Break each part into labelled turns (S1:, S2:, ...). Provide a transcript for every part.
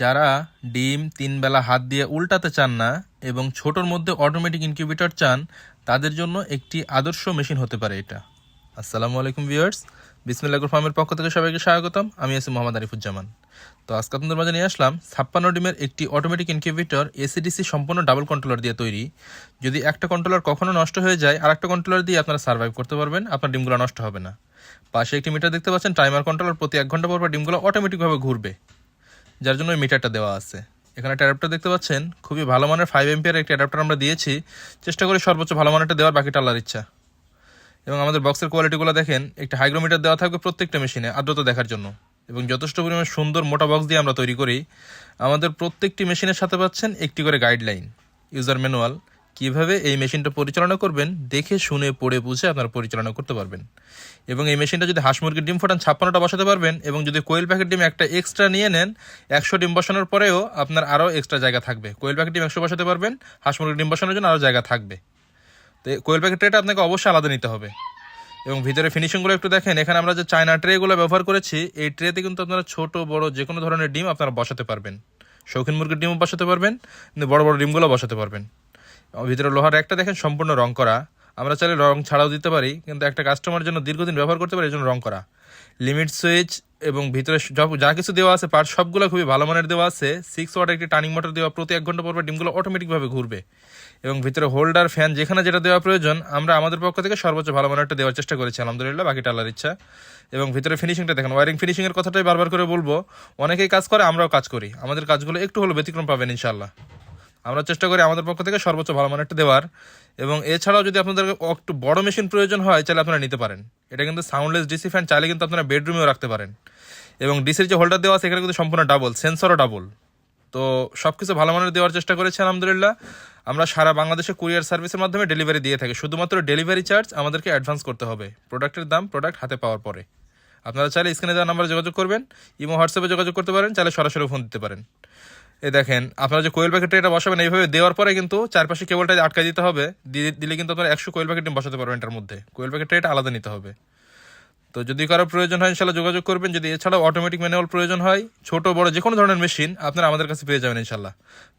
S1: যারা ডিম তিন বেলা হাত দিয়ে উল্টাতে চান না এবং ছোটোর মধ্যে অটোমেটিক ইনকিউবেটর চান, তাদের জন্য একটি আদর্শ মেশিন হতে পারে এটা। আসসালামু আলাইকুম ভিউয়ার্স বিসমিল্লাগুর ফার্মের পক্ষ থেকে সবাইকে স্বাগতম। আমি আছি মোহাম্মদ আরিফুজ্জামান। তো আজকে আপনাদের মাঝে নিয়ে আসলাম ছাপ্পান্ন ডিমের একটি অটোমেটিক ইনকিউবেটর এসিডিসি সম্পূর্ণ ডাবল কন্ট্রোলার দিয়ে তৈরি। যদি একটা কন্ট্রোলার কখনো নষ্ট হয়ে যায় আর একটা কন্ট্রোলার দিয়ে আপনারা সার্ভাইভ করতে পারবেন, আপনার ডিমগুলো নষ্ট হবে না। পাশে একটি মিটার দেখতে পাচ্ছেন টাইমার কন্ট্রোলার প্রতি এক ঘণ্টা পর ডিমগুলো অটোমেটিকভাবে ঘুরবে। যার জন্য মিটারটা দেওয়া আছে। এখানে একটা অ্যাডাপ্টার দেখতে পাচ্ছেন? খুবই ভালো মানের ফাইভ এমপিয়ার একটি অ্যাডাপ্টার আমরা দিয়েছি। চেষ্টা করি সর্বোচ্চ ভালো মানেরটা দেওয়ার, বাকিটা আল্লাহর ইচ্ছা। এবং আমাদের বক্সের কোয়ালিটিগুলো দেখেন, একটা হাইগ্রোমিটার দেওয়া থাকবে প্রত্যেকটা মেশিনে আর্দ্রতা দেখার জন্য। এবং যথেষ্ট পরিমাণে সুন্দর মোটা বক্স দিয়ে আমরা তৈরি করি। আমাদের প্রত্যেকটি মেশিনের সাথে পাচ্ছেন একটি করে গাইডলাইন ইউজার ম্যানুয়াল কীভাবে এই মেশিনটা পরিচালনা করবেন, দেখে শুনে, পড়ে বুঝে আপনারা পরিচালনা করতে পারবেন। এবং এই মেশিনটা যদি হাঁস মুরগির ডিম ফোটান, ছাপ্পান্নটা বসাতে পারবেন এবং যদি কোয়েল প্যাকেট ডিম একটা এক্সট্রা নিয়ে নেন, একশো ডিম বসানোর পরেও আপনার আরও এক্সট্রা জায়গা থাকবে। কোয়েল প্যাকেট ডিম একশো বসাতে পারবেন, হাঁস মুরগির ডিম বসানোর জন্য আরও জায়গা থাকবে। তো কোয়েল প্যাকেট ট্রেটা আপনাকে অবশ্যই আলাদা নিতে হবে। এবং ভিতরে ফিনিশিংগুলো একটু দেখেন, এখানে আমরা যে চায়না ট্রেগুলো ব্যবহার করেছি, এই ট্রেতে কিন্তু আপনারা ছোট, বড় যে কোনো ধরনের ডিম আপনারা বসাতে পারবেন। শৌখিন মুরগির ডিমও বসাতে পারবেন, বড় বড় ডিমগুলো বসাতে পারবেন। ভিতরে লোহার একটা দেখেন সম্পূর্ণ রং করা। আমরা চাইলে রং ছাড়াও দিতে পারি, কিন্তু একটা কাস্টমার জন্য দীর্ঘদিন ব্যবহার করতে পারি, এই জন্য রং করা। লিমিট সুইচ এবং ভিতরে যা- কিছু দেওয়া আছে পার্ট সবগুলো খুবই ভালো মানের দেওয়া আছে। সিক্স ওয়াট একটি টার্নিং মোটর দেওয়া প্রতি এক ঘণ্টা পর পর ডিমগুলো অটোমেটিকভাবে ঘুরবে। এবং ভিতরে হোল্ডার ফ্যান যেখানে যেটা দেওয়া প্রয়োজন, আমরা আমাদের পক্ষ থেকে সর্বোচ্চ ভালো মানেরটা দেওয়ার চেষ্টা করেছি, আলহামদুলিল্লাহ, বাকিটা আল্লাহর ইচ্ছা। এবং ভিতরে ফিনিশিংটা দেখেন ওয়ারিং ফিনিশিংয়ের কথাটাই বারবার করে বলব, অনেকেই কাজ করে, আমরাও কাজ করি। আমাদের কাজগুলো একটু হলো ব্যতিক্রম পাবেন ইনশাল্লাহ আমরা চেষ্টা করি আমাদের পক্ষ থেকে সর্বোচ্চ ভালো মানেরটা দেওয়ার। এবং এছাড়াও যদি আপনাদের একটু বড় মেশিন প্রয়োজন হয় তাহলে আপনারা নিতে পারেন। এটা কিন্তু সাউন্ডলেস ডিসি ফ্যান চাইলে কিন্তু আপনারা বেডরুমেও রাখতে পারেন। এবং ডিসির যে হোল্ডার দেওয়া এখানে কিন্তু সম্পূর্ণ ডাবল সেন্সরও ডাবল তো সব কিছু ভালো মানের দেওয়ার চেষ্টা করেছি, আলহামদুলিল্লাহ। আমরা সারা বাংলাদেশে কুরিয়ার সার্ভিসের মাধ্যমে ডেলিভারি দিয়ে থাকি। শুধুমাত্র ডেলিভারি চার্জ আমাদেরকে অ্যাডভান্স করতে হবে। প্রোডাক্টের দাম প্রোডাক্ট হাতে পাওয়ার পরে। আপনারা চাইলে স্ক্রিনে দেওয়া নাম্বারে যোগাযোগ করবেন, ইমো হোয়াটসঅ্যাপে যোগাযোগ করতে পারেন, চাইলে সরাসরি ফোন দিতে পারেন। এই দেখেন, আপনারা যে কোয়েল প্যাকেটটা এটা বসাবেন, এইভাবে দেওয়ার পরে কিন্তু চারপাশে কেবলটা আটকা দিতে হবে দিলে কিন্তু আপনারা একশো কোয়েল প্যাকেট বসাতে পারবেন এটার মধ্যে। কোয়েল প্যাকেটটা এটা আলাদা নিতে হবে। তো যদি কারও প্রয়োজন হয় ইনশাল্লাহ যোগাযোগ করবেন। যদি এছাড়াও অটোমেটিক ম্যানুয়াল প্রয়োজন হয়, ছোট, বড়, যে কোনো ধরনের মেশিন আপনারা আমাদের কাছে পেয়ে যাবেন ইনশাল্লাহ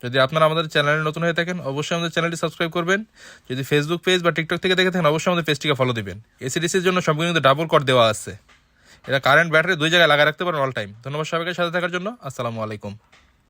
S1: যদি আপনারা আমাদের চ্যানেলে নতুন হয়ে থাকেন, অবশ্যই আমাদের চ্যানেলটি সাবস্ক্রাইব করবেন। যদি ফেসবুক পেজ বা টিকটক থেকে দেখে থাকেন, অবশ্যই আমাদের পেজটিকে ফলো দিবেন। এসিডিসির জন্য সবগুলো কিন্তু ডাবল কট দেওয়া আছে। এটা কারেন্ট ব্যাটারি দুই জায়গায় লাগা রাখতে পারেন অল টাইম ধন্যবাদ সবাইকে সাথে থাকার জন্য। আসসালামু আলাইকুম।